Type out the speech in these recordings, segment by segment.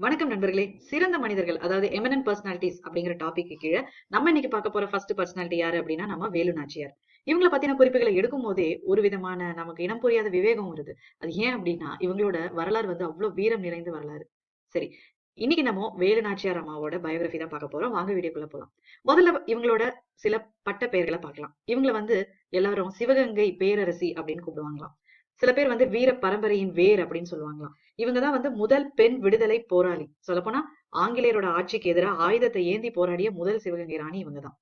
வணக்கம் நண்பர்களே. சிறந்த மனிதர்கள் அதாவது எமினன்ட் பர்சனாலிட்டிஸ் அப்படிங்கிற டாபிக் கீழே நம்ம இன்னைக்கு பார்க்க போற ஃபர்ஸ்ட் பர்சனாலிட்டி யாரு அப்படின்னா நம்ம வேலு நாச்சியார். இவங்கள பத்தின குறிப்புகளை எடுக்கும் போதே ஒரு விதமான நமக்கு இனம் புரியாத விவேகம் வருது. அது ஏன் அப்படின்னா இவங்களோட வரலாறு வந்து அவ்வளவு வீரம் நிறைந்த வரலாறு. சரி இன்னைக்கு நம்ம வேலு நாச்சியார் அம்மாவோட பயோகிராஃபி தான் பார்க்க போறோம். வாங்க வீடியோக்குள்ள போலாம். முதல்ல இவங்களோட சில பட்ட பெயர்களை பார்க்கலாம். இவங்கள வந்து எல்லாரும் சிவகங்கை பேரரசி அப்படின்னு கூப்பிடுவாங்களாம். சில பேர் வந்து வீர பரம்பரையின் வேர் அப்படின்னு சொல்லுவாங்களாம். இவங்கதான் வந்து முதல் பெண் விடுதலை போராளி. சொல்லப்போனா ஆங்கிலேயரோட ஆட்சிக்கு எதிராக ஆயுதத்தை ஏந்தி போராடிய முதல் சிவகங்கை ராணி இவங்கதான்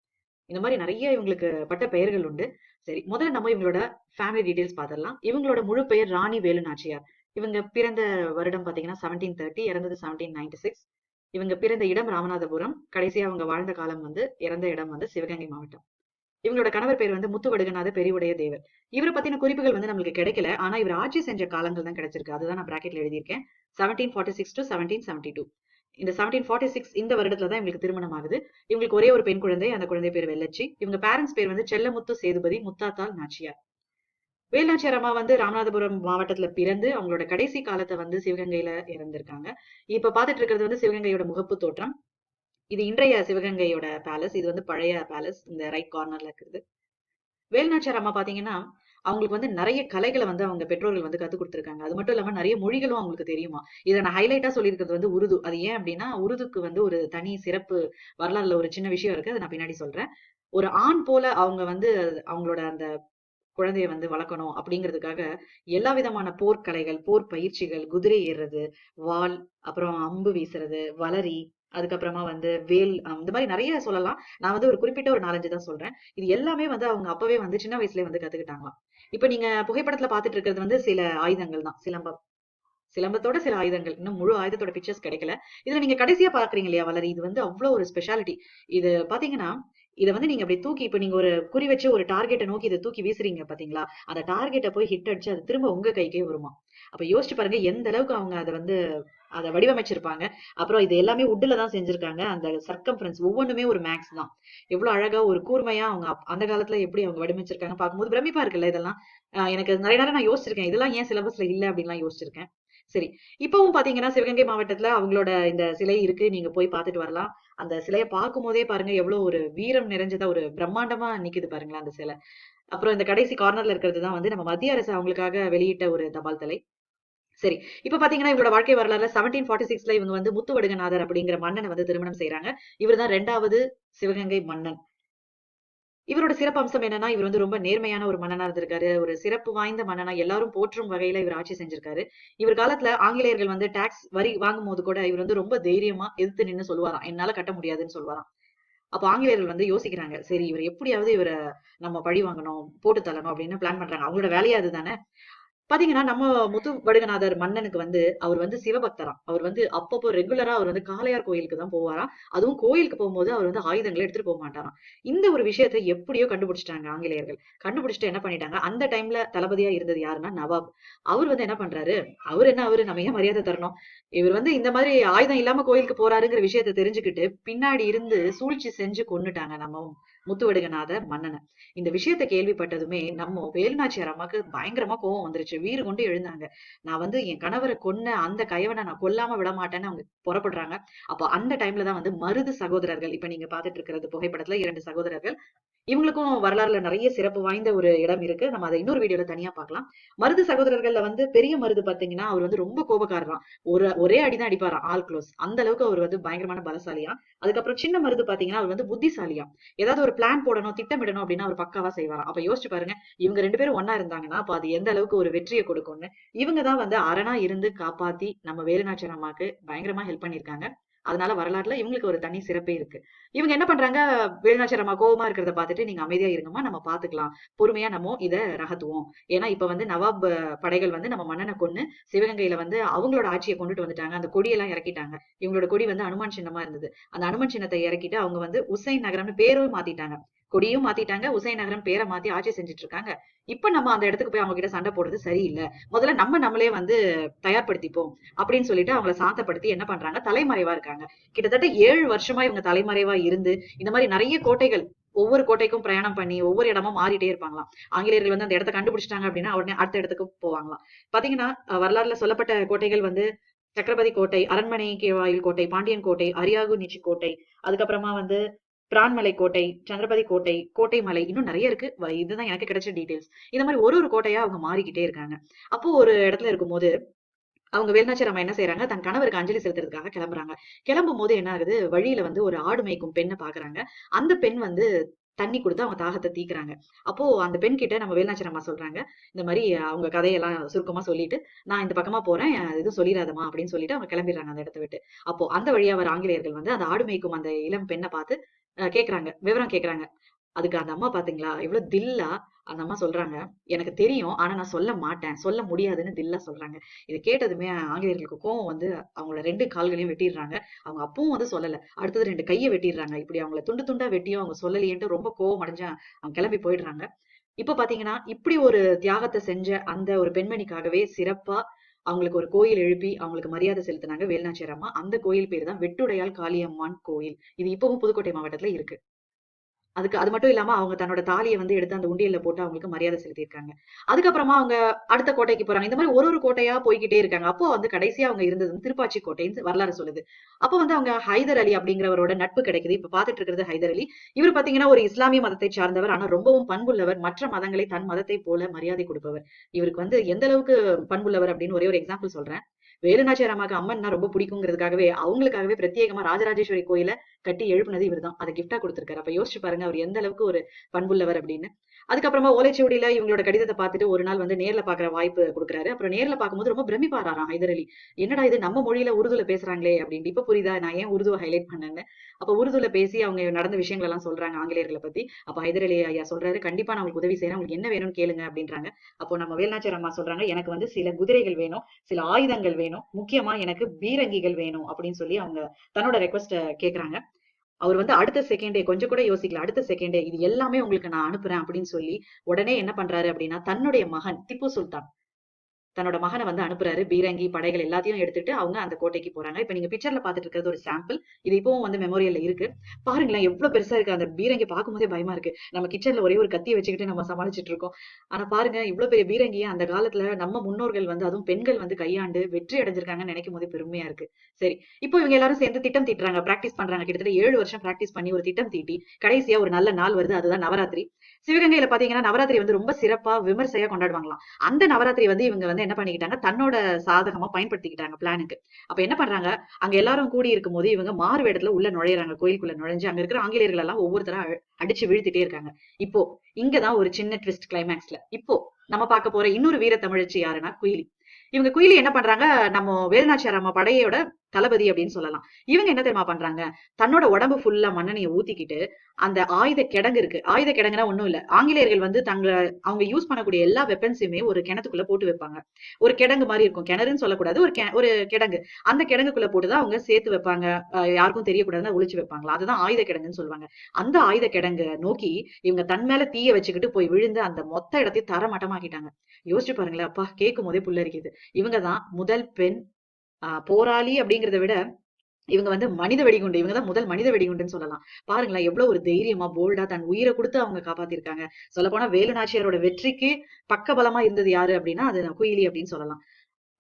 இந்த மாதிரி நிறைய இவங்களுக்கு பட்ட பெயர்கள் உண்டு. சரி முதல்ல நம்ம இவங்களோட ஃபேமிலி டீடைல்ஸ் பார்த்துடலாம் இவங்களோட முழு பெயர் ராணி வேலு நாச்சியார். இவங்க பிறந்த வருடம் பாத்தீங்கன்னா செவன்டீன் தேர்ட்டி இறந்தது செவன்டீன் நைன்டி சிக்ஸ் இவங்க பிறந்த இடம் ராமநாதபுரம். கடைசியா அவங்க வாழ்ந்த காலம் வந்து இறந்த இடம் வந்து சிவகங்கை மாவட்டம். இவங்களோட கணவர் பேர் வந்து முத்துவடுகநாத பெரியவுடைய தேவர். இவரை பத்தின குறிப்புகள் வந்து நம்மளுக்கு கிடைக்கல. ஆனா இவர் ஆட்சி செஞ்ச காலங்கள் தான் கிடைச்சிருக்கு. அதுதான் நான் பிராக்கெட்ல எழுதியிருக்கேன். Seventeen forty six to seventeen seventy two இந்த செவன்டீன் ஃபார்ட்டி சிக்ஸ் இந்த வருடத்துல தான் இவங்களுக்கு திருமணம் ஆகுது. இவங்களுக்கு ஒரே ஒரு பெண் குழந்தை அந்த குழந்தை பேர் வெள்ளச்சி. இவங்க பேரண்ட்ஸ் பேர் வந்து செல்லமுத்து சேதுபதி முத்தாத்தால் நாச்சியார். வேலுநாச்சியார் அம்மா வந்து ராமநாதபுரம் மாவட்டத்துல பிறந்து அவங்களோட கடைசி காலத்தை வந்து சிவகங்கையில இறந்திருக்காங்க. இப்ப பாத்துட்டு இருக்கிறது வந்து சிவகங்கையோட முகப்பு தோற்றம். இது இன்றைய சிவகங்கையோட பேலஸ் இது வந்து பழைய பேலஸ் இந்த ரைட் கார்னர்ல இருக்குது வேலுநாச்சியார் அம்மா பாத்தீங்கன்னா அவங்களுக்கு வந்து நிறைய கலைகளை வந்து அவங்க பெற்றோர்கள் வந்து கத்துக் கொடுத்துருக்காங்க. அது மட்டும் இல்லாம நிறைய மொழிகளும் அவங்களுக்கு தெரியுமா? இதை நான் ஹைலைட்டா சொல்லியிருக்கிறது வந்து உருது. அது ஏன் அப்படின்னா உருதுக்கு வந்து ஒரு தனி சிறப்பு வரலாறுல ஒரு சின்ன விஷயம் இருக்கு. அதை நான் பின்னாடி சொல்றேன். ஒரு ஆண் போல அவங்க வந்து அவங்களோட அந்த குழந்தைய வந்து வளர்க்கணும் அப்படிங்கிறதுக்காக எல்லா விதமான போர்க்கலைகள் போர் பயிற்சிகள் குதிரை ஏறுறது வால் அப்புறம் அம்பு வீசுறது வளரி அதுக்கப்புறமா வந்து வேல் இந்த மாதிரி நிறைய சொல்லலாம். நான் வந்து ஒரு குறிப்பிட்ட ஒரு நாலஞ்சு தான் சொல்றேன். இது எல்லாமே வந்து அவங்க அப்பவே வந்து சின்ன வயசுலயே வந்து கத்துக்கிட்டாங்களாம். இப்ப நீங்க புகைப்படத்துல பாத்துட்டு இருக்கிறது வந்து சில ஆயுதங்கள் தான். சிலம்பம் சிலம்பத்தோட சில ஆயுதங்கள். இன்னும் முழு ஆயுதத்தோட பிக்சர்ஸ் கிடைக்கல. இதுல நீங்க கடைசியா பாக்குறீங்க இல்லையா வளரி? இது வந்து அவ்வளவு ஒரு ஸ்பெஷாலிட்டி இது பாத்தீங்கன்னா இதை வந்து நீங்க அப்படி தூக்கி இப்ப நீங்க ஒரு குறி வச்சு ஒரு டார்கெட்டை நோக்கி இதை தூக்கி வீசுறீங்க பாத்தீங்களா? அந்த டார்கெட்டை போய் ஹிட் அடிச்சு அது திரும்ப உங்க கைக்கே வருமா? அப்ப யோசிச்சு பாருங்க எந்த அளவுக்கு அவங்க அதை வந்து அதை வடிவமைச்சிருப்பாங்க. அப்புறம் இது எல்லாமே உட்டுல தான் செஞ்சிருக்காங்க. அந்த சர்க்கம்ஃபரன்ஸ் ஒவ்வொன்றுமே ஒரு மேக்ஸ் தான். எவ்வளவு அழகா ஒரு கூர்மையா அவங்க அந்த காலத்துல எப்படி அவங்க வடிவமைச்சிருக்காங்க பார்க்கும்போது பிரமிப்பா இருக்குல்ல இதெல்லாம். எனக்கு நிறைய நேரம் நான் யோசிச்சிருக்கேன். இதெல்லாம் ஏன் சிலபஸ்ல இல்ல அப்படின்லாம் யோசிச்சிருக்கேன். சரி. இப்பவும் பாத்தீங்கன்னா சிவகங்கை மாவட்டத்துல அவங்களோட இந்த சிலை இருக்கு. நீங்க போய் பார்த்துட்டு வரலாம். அந்த சிலையை பார்க்கும் போதே பாருங்க எவ்வளவு ஒரு வீரம் நிறைஞ்சதா ஒரு பிரம்மாண்டமா நிக்குது பாருங்களேன் அந்த சிலை. அப்புறம் இந்த கடைசி கார்னர்ல இருக்கிறது தான் வந்து நம்ம மத்திய அரசு அவங்களுக்காக வெளியிட்ட ஒரு தபால் தலை. சரி. இப்ப பாத்தீங்கன்னா இவங்களோட வாழ்க்கை வரலாறுல செவன்டீன் ஃபார்ட்டி சிக்ஸ்ல இவங்க வந்து முத்துவடுகநாதர் அப்படிங்கிற மன்னனை வந்து திருமணம் செய்யறாங்க இவர் தான் ரெண்டாவது சிவகங்கை மன்னன். இவரோட சிறப்பு அம்சம் என்னன்னா இவர் வந்து ரொம்ப நேர்மையான ஒரு மன்னனா இருந்திருக்காரு. ஒரு சிறப்பு வாய்ந்த மன்னனா எல்லாரும் போற்றும் வகையில இவர் ஆட்சி செஞ்சிருக்காரு. இவர் காலத்துல ஆங்கிலேயர்கள் வந்து டாக்ஸ் வரி வாங்கும் போது கூட இவர் வந்து ரொம்ப தைரியமா எதிர்த்து நின்னு சொல்லுவாராம். என்னால கட்ட முடியாதுன்னு சொல்லுவாராம். அப்ப ஆங்கிலேயர்கள் வந்து யோசிக்கிறாங்க. சரி இவர் எப்படியாவது இவரை நம்ம பழி வாங்கணும் போட்டு தள்ளணும் அப்படின்னு பிளான் பண்றாங்க. அவங்களோட வேலையா அதுதானே? பாத்தீங்கன்னா நம்ம முத்து வடுகநாதர் மன்னனுக்கு வந்து அவர் வந்து சிவபக்தராம். அவர் வந்து அப்பப்போ ரெகுலரா அவர் வந்து காளையார் கோயிலுக்கு தான் போவாராம். அதுவும் கோயிலுக்கு போகும்போது அவர் வந்து ஆயுதங்களை எடுத்துட்டு போக மாட்டாராம். இந்த ஒரு விஷயத்த எப்படியோ கண்டுபிடிச்சிட்டாங்க ஆங்கிலேயர்கள். கண்டுபிடிச்சிட்டு என்ன பண்ணிட்டாங்க? அந்த டைம்ல தளபதியா இருந்தது யாருன்னா நவாப். அவர் வந்து என்ன பண்றாரு? அவர் என்ன அவரு நம்ம ஏன் மரியாதை தரணும்? இவர் வந்து இந்த மாதிரி ஆயுதம் இல்லாம கோயிலுக்கு போறாருங்கிற விஷயத்த தெரிஞ்சுக்கிட்டு பின்னாடி இருந்து சூழ்ச்சி செஞ்சு கொண்டுட்டாங்க நம்ம முத்துவடுகநாதர் மன்னனை. இந்த விஷயத்த கேள்விப்பட்டதுமே நம்ம வேலுநாச்சியார் அம்மாக்கு பயங்கரமா கோவம் வந்துருச்சு. வீறு கொண்டு எழுந்தாங்க. நான் வந்து என் கணவரை கொன்ன அந்த கயவனை நான் கொல்லாம விட மாட்டேன்னு அவங்க புறப்படுறாங்க. அப்போ அந்த டைம்ல தான் வந்து மருது சகோதரர்கள் இப்ப நீங்க பாத்துட்டு இருக்கிறது புகைப்படத்துல இரண்டு சகோதரர்கள் இவங்களுக்கும் வரலாறுல நிறைய சிறப்பு வாய்ந்த ஒரு இடம் இருக்கு. நம்ம அதை இன்னொரு வீடியோல தனியா பார்க்கலாம். மருது சகோதரர்கள்ல வந்து பெரிய மருது பாத்தீங்கன்னா அவர் வந்து ரொம்ப கோபக்காரராம். ஒரு ஒரே அடிதான் அடிப்பாராம் ஆல் க்ளோஸ் அந்த அளவுக்கு அவர் வந்து பயங்கரமான பலசாலியா அதுக்கப்புறம் சின்ன மருது பாத்தீங்கன்னா அவர் வந்து புத்திசாலியா ஏதாவது ஒரு பிளான் போடணும் திட்டமிடணும் அப்படின்னா அவர் பக்காவா செய்வாராம். அப்ப யோசிச்சு பாருங்க இவங்க ரெண்டு பேரும் ஒன்னா இருந்தாங்கன்னா அப்ப அது எந்த அளவுக்கு ஒரு வெற்றியை கொடுக்கும்னு. இவங்க தான் வந்து அரணா இருந்து காப்பாத்தி நம்ம வேலுநாச்சியர் அம்மாக்கு பயங்கரமா ஹெல்ப் பண்ணிருக்காங்க அதனால வரலாறுல இவங்களுக்கு ஒரு தனி சிறப்பே இருக்கு. இவங்க என்ன பண்றாங்க? வேலுநாச்சியர் கோபமா இருக்கிறத பார்த்துட்டு நீங்க அமைதியா இருங்கம்மா நம்ம பாத்துக்கலாம். பொறுமையா நம்ம இத ரகத்துவோம். ஏன்னா இப்ப வந்து நவாப் படைகள் வந்து நம்ம மன்னனை கொண்டு சிவகங்கையில வந்து அவங்களோட ஆட்சியை கொண்டுட்டு வந்துட்டாங்க. அந்த கொடியெல்லாம் இறக்கிட்டாங்க. இவங்களோட கொடி வந்து அனுமான் சின்னமா இருந்தது. அந்த அனுமன் சின்னத்தை இறக்கிட்டு அவங்க வந்து உசைன் நகரம்னு பேரும் மாத்திட்டாங்க. கொடியும் மாத்திட்டாங்க. உசை நகரம் பேரை மாத்தி ஆட்சி செஞ்சுட்டு இருக்காங்க இப்ப நம்ம அந்த இடத்துக்கு போய் அவங்க கிட்ட சண்டை போடுறது சரியில்லை. முதல்ல நம்ம நம்மளே வந்து தயார்படுத்திப்போம் அப்படின்னு சொல்லிட்டு அவங்கள சாந்தப்படுத்தி என்ன பண்றாங்க? தலைமறைவா இருக்காங்க. கிட்டத்தட்ட ஏழு வருஷமா இவங்க தலைமறைவா இருந்து இந்த மாதிரி நிறைய கோட்டைகள் ஒவ்வொரு கோட்டைக்கும் பிரயாணம் பண்ணி ஒவ்வொரு இடமும் மாறிட்டே இருப்பாங்களாம். ஆங்கிலேயர்கள் வந்து அந்த இடத்த கண்டுபிடிச்சிட்டாங்க அப்படின்னா உடனே அடுத்த இடத்துக்கு போவாங்களாம். பாத்தீங்கன்னா வரலாறுல சொல்லப்பட்ட கோட்டைகள் வந்து சக்கரபதி கோட்டை அரண்மனை கேவாயில் கோட்டை பாண்டியன் கோட்டை அரியாகு நீச்சி கோட்டை அதுக்கப்புறமா வந்து பிரான்மலை கோட்டை சந்திரபதி கோட்டை கோட்டை மலை இன்னும் நிறைய இருக்கு. வ- இதுதான் எனக்கு கிடைச்ச டீடைல்ஸ் இந்த மாதிரி ஒரு ஒரு கோட்டையா அவங்க மாறிக்கிட்டே இருக்காங்க. அப்போ ஒரு இடத்துல இருக்கும்போது அவங்க வேலுநாச்சி அம்மா என்ன செய்யறாங்க தன் கணவருக்கு அஞ்சலி செலுத்துறதுக்காக கிளம்புறாங்க. கிளம்பும் போது என்ன ஆகுது? வழியில வந்து ஒரு ஆடு மேய்க்கும் பெண்ணை பாக்குறாங்க. அந்த பெண் வந்து தண்ணி கொடுத்து அவங்க தாகத்தை தீக்குறாங்க. அப்போ அந்த பெண் கிட்ட நம்ம வேலுநாச்சி அம்மா சொல்றாங்க இந்த மாதிரி அவங்க கதையெல்லாம் சுருக்கமா சொல்லிட்டு நான் இந்த பக்கமா போறேன் எதுவும் சொல்லிடாதம்மா அப்படின்னு சொல்லிட்டு அவங்க கிளம்பிடுறாங்க அந்த இடத்த விட்டு. அப்போ அந்த வழியா வர ஆங்கிலேயர்கள் வந்து அந்த ஆடு மேய்க்கும் அந்த இளம் பெண்ணை பார்த்து கேக்குறாங்க. விவரம் கேக்குறாங்க. அதுக்கு அந்த அம்மா பாத்தீங்களா? எவ்வளவு தில்லா அந்த அம்மா சொல்றாங்க. எனக்கு தெரியும். ஆனா நான் சொல்ல மாட்டேன். சொல்ல முடியாதுன்னு தில்லா சொல்றாங்க. இதை கேட்டதுமே ஆங்கிலேயர்களுக்கு கோவம் வந்து அவங்களோட ரெண்டு கால்களையும் வெட்டிடுறாங்க. அவங்க அப்பவும் வந்து சொல்லல. அடுத்தது ரெண்டு கையை வெட்டிடுறாங்க. இப்படி அவங்கள துண்டு துண்டா வெட்டியும் அவங்க சொல்லலையேன்ட்டு ரொம்ப கோவம் அடைஞ்சா அவங்க கிளம்பி போயிடுறாங்க. இப்ப பாத்தீங்கன்னா இப்படி ஒரு தியாகத்தை செஞ்ச அந்த ஒரு பெண்மணிக்காகவே சிறப்பா அவங்களுக்கு ஒரு கோயில் எழுப்பி அவங்களுக்கு மரியாதை செலுத்தினாங்க வேலுநாச்சியார் அம்மா. அந்த கோயில் பேர் தான் வெட்டுடையாள் காளியம்மான் கோயில். இது இப்பவும் புதுக்கோட்டை மாவட்டத்துல இருக்கு. அதுக்கு அது மட்டும் இல்லாம அவங்க தன்னோட தாலியை வந்து எடுத்து அந்த உண்டியல்ல போட்டு அவங்களுக்கு மரியாதை செலுத்தியிருக்காங்க. அதுக்கப்புறமா அவங்க அடுத்த கோட்டைக்கு போறாங்க. இந்த மாதிரி ஒரு ஒரு கோட்டையா போய்கிட்டே இருக்காங்க. அப்போ வந்து கடைசியா அவங்க இருந்தது திருப்பாச்சி கோட்டைன்னு வரலாறு சொல்லுது. அப்போ வந்து அவங்க ஹைதர் அலி அப்படிங்கிறவரோட நட்பு கிடைக்குது. இப்ப பாத்துட்டு இருக்கிறது ஹைதர் அலி. இவர் பாத்தீங்கன்னா ஒரு இஸ்லாமிய மதத்தை சார்ந்தவர். ஆனா ரொம்பவும் பண்புள்ளவர். மற்ற மதங்களை தன் மதத்தை போல மரியாதை கொடுப்பவர். இவருக்கு வந்து எந்த அளவுக்கு பண்புள்ளவர் அப்படின்னு ஒரே ஒரு எக்ஸாம்பிள் சொல்றேன். வேலுநாச்சியாரமாக அம்மன்னா ரொம்ப பிடிக்குங்கிறதுக்காகவே அவங்களுக்காகவே பிரத்யேகமா ராஜராஜேஸ்வரி கோயில கட்டி எழுப்புனது இவர்தான். அதை கிஃப்டா கொடுத்திருக்காரு. அப்ப யோசிச்சு பாருங்க அவர் எந்த அளவுக்கு ஒரு பண்புள்ளவர் அப்படின்னு. அதுக்கப்புறமா ஓலைச்சுவடியில இவங்களோட கடிதத்தை பார்த்துட்டு ஒரு நாள் வந்து நேர்ல பாக்குற வாய்ப்பு கொடுக்குறாரு. அப்புறம் நேர்ல பார்க்கும்போது ரொம்ப பிரமிப்பாராம் ஹைதர் அலி. என்னடா இது நம்ம மொழியில உருதுல பேசுறாங்களே அப்படின்ட்டு இப்ப புரியுதா? நான் ஏன் உருதுவை ஹைலைட் பண்ணேன்னு. அப்ப உருதுல பேசி அவங்க நடந்த விஷயங்கள் எல்லாம் சொல்றாங்க ஆங்கிலேயர்களை பத்தி. அப்ப ஹைதர் அலி ஐயா சொல்றாரு கண்டிப்பா நான் உங்களுக்கு உதவி செய்யறேன் உங்களுக்கு என்ன வேணும்னு கேளுங்க அப்படின்றாங்க. அப்போ நம்ம வேலுநாச்சியார் அம்மா சொல்றாங்க எனக்கு வந்து சில குதிரைகள் வேணும் சில ஆயுதங்கள் வேணும். முக்கியமா எனக்கு பீரங்கிகள் வேணும் அப்படின்னு சொல்லி அவங்க தன்னோட ரெக்வஸ்ட கேக்குறாங்க. அவர் வந்து அடுத்த செகண்டே கொஞ்சம் கூட யோசிக்கல. அடுத்த செகண்டே இது எல்லாமே உங்களுக்கு நான் அனுப்புறேன் அப்படின்னு சொல்லி உடனே என்ன பண்றாரு அப்படின்னா தன்னுடைய மகன் திப்பு சுல்தான். தன்னோட மகனை வந்து அனுப்புறாரு. பீரங்கி படைகள் எல்லாத்தையும் எடுத்துட்டு அவங்க அந்த கோட்டைக்கு போறாங்க. இப்ப நீங்க பிக்சர்ல பாத்துட்டு இருக்கிறது ஒரு சாம்பிள் இது இப்பவும் வந்து மெமோரியல்ல இருக்கு. பாருங்களேன் எவ்வளவு பெருசா இருக்கு. அந்த பீரங்கி பார்க்கும்போதே பயமா இருக்கு. நம்ம கிச்சன்ல ஒரே ஒரு கத்தியை வச்சுக்கிட்டு நம்ம சமாளிச்சுட்டு இருக்கோம். ஆனா பாருங்க இவ்வளவு பெரிய பீரங்கியை அந்த காலத்துல நம்ம முன்னோர்கள் வந்து அதுவும் பெண்கள் வந்து கையாண்டு வெற்றி அடைஞ்சிருக்காங்கன்னு நினைக்கும் போது பெருமையா இருக்கு. சரி இப்போ இவங்க எல்லாரும் சேர்ந்து திட்டம் தீட்டுறாங்க. பிராக்டிஸ் பண்றாங்க. கிட்டத்தட்ட ஏழு வருஷம் பிராக்டிஸ் பண்ணி ஒரு திட்டம் தீட்டி கடைசியா ஒரு நல்ல நாள் வருது. அதுதான் நவராத்திரி. சிவகங்கையில பாத்தீங்கன்னா நவராத்திரி வந்து ரொம்ப சிறப்பா விமர்சையா கொண்டாடுவாங்களாம். அந்த நவராத்திரி வந்து இவங்க வந்து என்ன பண்ணிக்கிட்டாங்க? தன்னோட சாதகமா பயன்படுத்திக்கிட்டாங்க பிளானுக்கு. அப்ப என்ன பண்றாங்க? அங்க எல்லாரும் கூடி இருக்கும் போது இவங்க மாறு வேடத்துல உள்ள நுழையறாங்க. கோயிலுக்குள்ள நுழைஞ்சு அங்க இருக்கிற ஆங்கிலேயர்கள் எல்லாம் ஒவ்வொருத்தரா அடிச்சு வீழ்த்திட்டே இருக்காங்க. இப்போ இங்கதான் ஒரு சின்ன ட்விஸ்ட் கிளைமேக்ஸ்ல இப்போ நம்ம பார்க்க போற இன்னொரு வீர தமிழச்சி யாருன்னா குயிலி. இவங்க குயிலி என்ன பண்றாங்க? நம்ம வேலுநாச்சியார் அம்மா படையோட தளபதி அப்படின்னு சொல்லலாம். இவங்க என்ன தெரியுமா பண்றாங்க? தன்னோட உடம்பு ஃபுல்லா மண்ணெண்ணைய ஊத்திக்கிட்டு அந்த ஆயுத கிடங்கு இருக்கு. ஆயுத கிடங்குனா ஒண்ணும் இல்ல. ஆங்கிலேயர்கள் வந்து தங்களை அவங்க யூஸ் பண்ணக்கூடிய எல்லா வெப்பன்ஸையுமே ஒரு கிணத்துக்குள்ள போட்டு வைப்பாங்க. ஒரு கிடங்கு மாதிரி இருக்கும். கிணறுன்னு சொல்லக்கூடாது. ஒரு கெ- ஒரு கிடங்கு. அந்த கிடங்குக்குள்ள போட்டுதான் அவங்க சேர்த்து வைப்பாங்க. யாருக்கும் தெரியக்கூடாதுன்னு ஒழிச்சு வைப்பாங்களா அதுதான் ஆயுத கிடங்குன்னு சொல்லுவாங்க. அந்த ஆயுத கிடங்கு நோக்கி இவங்க தன் மேல தீய வச்சுக்கிட்டு போய் விழுந்து அந்த மொத்த இடத்தையும் தரமட்டமாக்கிட்டாங்க. யோசிச்சு பாருங்களேன் அப்பா. கேட்கும் போதே புல்லரிக்குது. இவங்க தான் முதல் பெண் போராளி அப்படிங்கிறத விட இவங்க வந்து மனித வெடிகுண்டு இவங்க தான் முதல் மனித வெடிகுண்டுன்னு சொல்லலாம். பாருங்களேன் எவ்வளவு ஒரு தைரியமா போல்டா தன் உயிரை கொடுத்து அவங்க காப்பாத்திருக்காங்க. சொல்ல போனா வேலு வெற்றிக்கு பக்கபலமா இருந்தது யாரு அப்படின்னா அது குயிலி அப்படின்னு சொல்லலாம்.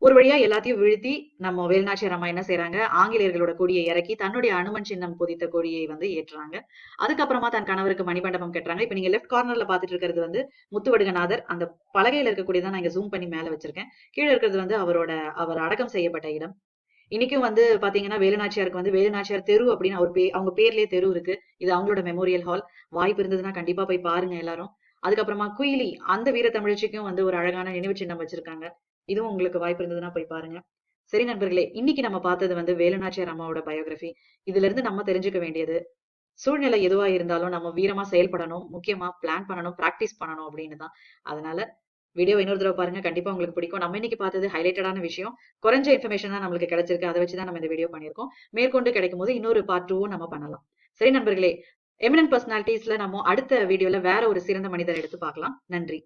ஒரு வழியா எல்லாத்தையும் வீழ்த்தி நம்ம வேலுநாச்சியார் அம்மா என்ன செய்யறாங்க ஆங்கிலேயர்களோட கொடியை இறக்கி தன்னுடைய அனுமன் சின்னம் பொதித்த கொடியை வந்து ஏற்றுறாங்க. அதுக்கப்புறமா தன் கணவருக்கு மணிமண்டபம் கட்டுறாங்க. இப்ப நீங்க லெஃப்ட் கார்னர்ல பாத்துட்டு இருக்கிறது வந்து முத்துவடுகநாதர். அந்த பலகையில இருக்கக்கூடியதான் நான் இங்க ஜூம் பண்ணி மேல வச்சிருக்கேன். கீழே இருக்கிறது வந்து அவரோட அவர் அடக்கம் செய்யப்பட்ட இடம். இன்னைக்கும் வந்து பாத்தீங்கன்னா வேலுநாச்சியாருக்கு வந்து வேலுநாச்சியார் தெரு அப்படின்னு அவர் பே அவங்க பேர்லயே தெரு இருக்கு. இது அவங்களோட மெமோரியல் ஹால் வாய்ப்பு இருந்ததுன்னா கண்டிப்பா போய் பாருங்க எல்லாரும். அதுக்கப்புறமா குயிலி அந்த வீர தமிழச்சிக்கும் வந்து ஒரு அழகான நினைவு சின்னம் வச்சிருக்காங்க. இதுவும் உங்களுக்கு வாய்ப்பு இருந்ததுன்னா போய் பாருங்க. சரி நண்பர்களே இன்னைக்கு நம்ம பார்த்தது வந்து வேலுநாச்சியார் அம்மாவோட பயோகிராஃபி இதுல இருந்து நம்ம தெரிஞ்சுக்க வேண்டியது சூழ்நிலை எதுவா இருந்தாலும் நம்ம வீரமா செயல்படணும் முக்கியமா பிளான் பண்ணணும் பிராக்டிஸ் பண்ணணும் அப்படின்னு தான். அதனால வீடியோ இன்னொரு தடவை பாருங்க. கண்டிப்பா உங்களுக்கு பிடிக்கும். நம்ம இன்னைக்கு பார்த்தது ஹைலைட்டடான விஷயம். குறைஞ்ச இன்ஃபர்மேஷன் தான் நம்மளுக்கு கிடைச்சிருக்கு. அதை வச்சு தான் நம்ம இந்த வீடியோ பண்ணியிருக்கோம். மேற்கொண்டு கிடைக்கும் போது இன்னொரு பார்ட் டூவும் நம்ம பண்ணலாம். சரி நண்பர்களே எமினன் பர்சனாலிட்டிஸ்ல நம்ம அடுத்த வீடியோல வேற ஒரு சிறந்த மனிதர் எடுத்து பார்க்கலாம். நன்றி.